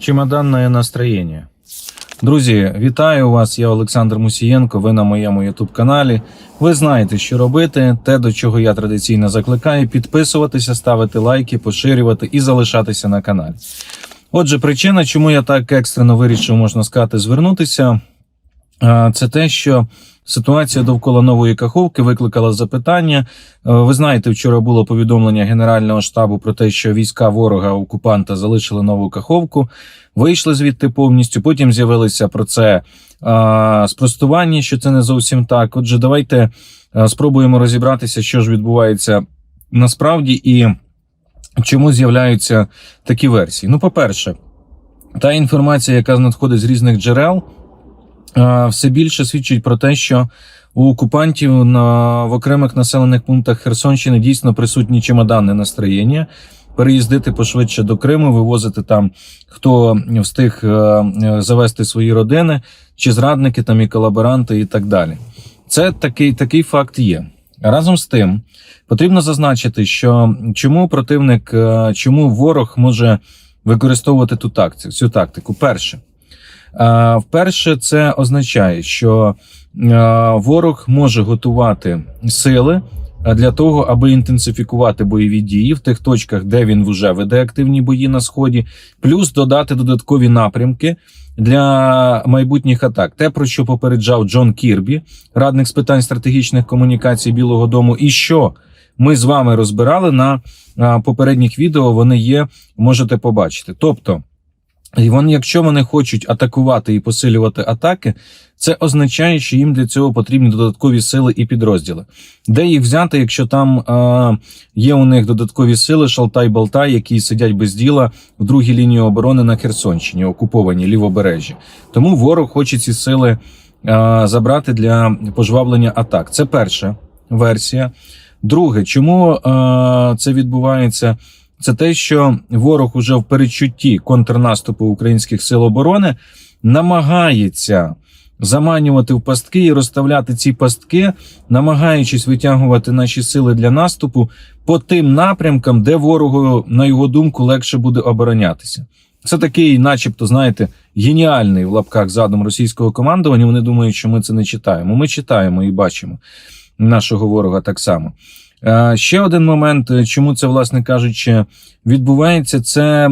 Чемоданне настроєння. Друзі, вітаю вас! Я Олександр Мусієнко. Ви на моєму youtube каналі. Ви знаєте, що робити. Те, до чого я традиційно закликаю, підписуватися, ставити лайки, поширювати і залишатися на каналі. Отже, причина, чому я так екстрено вирішив, можна сказати, звернутися, це те, що ситуація довкола нової каховки викликала запитання. Е, Ви знаєте, вчора було повідомлення Генерального штабу про те, що війська ворога окупанта залишили нову каховку, вийшли звідти повністю. Потім з'явилися про це а, спростування, що це не зовсім так. Отже, давайте а, спробуємо розібратися, що ж відбувається насправді і чому з'являються такі версії. Ну, по-перше, та інформація, яка надходить з різних джерел, все більше свідчить про те, що у окупантів на в окремих населених пунктах Херсонщини дійсно присутні чемоданне настроєння. Переїздити пошвидше до Криму, вивозити там, хто встиг е, е, завести свої родини, чи зрадники, там і колаборанти, і так далі. Це такий, такий факт є. Разом з тим, потрібно зазначити, що чому противник, е, чому ворог може використовувати ту тактику, цю тактику. Перше, Е, Вперше, це означає, що е, ворог може готувати сили е, для того, аби інтенсифікувати бойові дії в тих точках, де він вже веде активні бої на сході, плюс додати додаткові напрямки для майбутніх атак. Те, про що попереджав Джон Кірбі, радник з питань стратегічних комунікацій Білого Дому, і що ми з вами розбирали на е, попередніх відео. Вони є, можете побачити. Тобто. І вони, якщо вони хочуть атакувати і посилювати атаки, це означає, що їм для цього потрібні додаткові сили і підрозділи. Де їх взяти, якщо там е, є у них додаткові сили, Шалтай-Балтай, які сидять без діла в другій лінії оборони на Херсонщині, окуповані лівобережжі. Тому ворог хоче ці сили е, забрати для пожвавлення атак. Це перша версія. Друге, чому е, це відбувається? Це те, що ворог уже в передчутті контрнаступу українських сил оборони намагається заманювати в пастки і розставляти ці пастки, намагаючись витягувати наші сили для наступу по тим напрямкам, де ворогу, на його думку, легше буде оборонятися. Це такий, начебто, знаєте, геніальний в лапках задум російського командування. Вони думають, що ми це не читаємо. Ми читаємо і бачимо нашого ворога так само. Е, Ще один момент, е, чому це, власне кажучи, відбувається, це, е,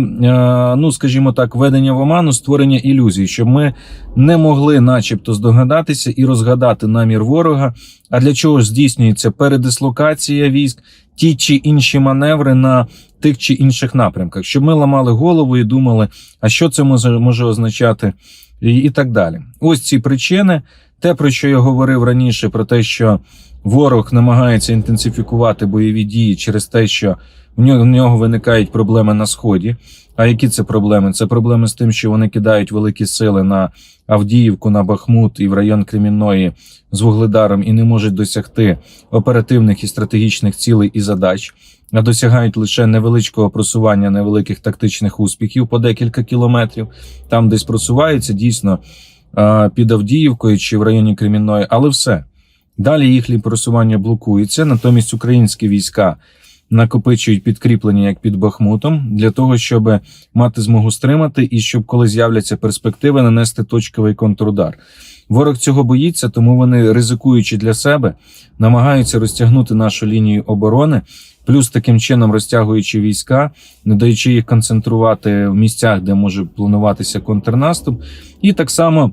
ну скажімо так, ведення в оману, створення ілюзій, щоб ми не могли, начебто, здогадатися і розгадати намір ворога. А для чого здійснюється передислокація військ, ті чи інші маневри на тих чи інших напрямках, щоб ми ламали голову і думали, а що це може, означати, і так далі. Ось ці причини. Те, про що я говорив раніше, про те, що ворог намагається інтенсифікувати бойові дії через те, що в нього, виникають проблеми на сході. А які це проблеми? Це проблеми з тим, що вони кидають великі сили на Авдіївку, на Бахмут і в район Кремінної з Вугледаром і не можуть досягти оперативних і стратегічних цілей і задач, а досягають лише невеличкого просування невеликих тактичних успіхів по декілька кілометрів. Там десь просуваються дійсно під Авдіївкою чи в районі Кремінної, але все. Далі їхнє просування блокується, натомість українські війська накопичують підкріплення як під Бахмутом для того, щоб мати змогу стримати і щоб, коли з'являться перспективи, нанести точковий контрудар. Ворог цього боїться, тому вони, ризикуючи для себе, намагаються розтягнути нашу лінію оборони, плюс таким чином розтягуючи війська, не даючи їх концентрувати в місцях, де може плануватися контрнаступ, і так само.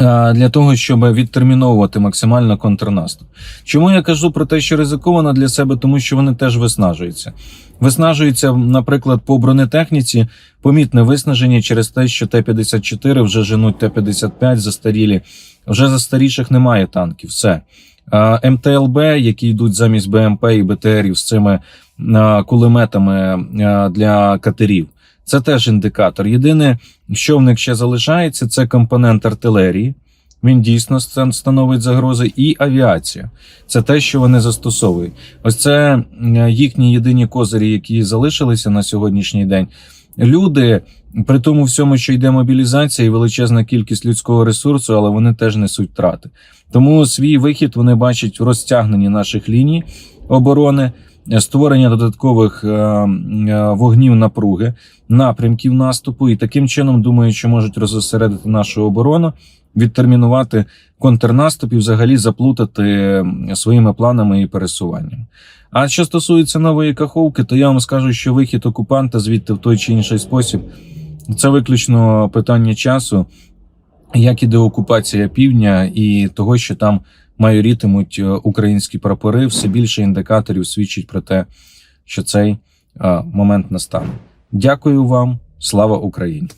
Е, Для того щоб відтерміновувати максимально контрнаступ, чому я кажу про те, що ризиковано для себе, тому що вони теж виснажуються. Виснажуються, наприклад, по бронетехніці помітне виснаження через те, що Т-54 вже женуть Т-55 застарілі. Вже застаріших немає танків. Все Е, МТЛБ, які йдуть замість БМП і БТРів з цими е, кулеметами для катерів. Це теж індикатор. Єдине, що в них ще залишається, це компонент артилерії. Він дійсно становить загрози, і авіація. Це те, що вони застосовують. Ось це їхні єдині козирі, які залишилися на сьогоднішній день. Люди, при тому всьому, що йде мобілізація і величезна кількість людського ресурсу, але вони теж несуть втрати. Тому свій вихід вони бачать в розтягненні наших ліній оборони створення додаткових е, е, вогнів напруги, напрямків наступу, і таким чином думаю, що можуть розосередити нашу оборону, відтермінувати контрнаступ і взагалі заплутати своїми планами і пересуванням. А що стосується нової каховки, то я вам скажу, що вихід окупанта звідти в той чи інший спосіб це виключно питання часу, як і деокупація півдня і того, що там майорітимуть е, українські прапори, все більше індикаторів свідчить про те, що цей е, момент настане. Дякую вам, слава Україні!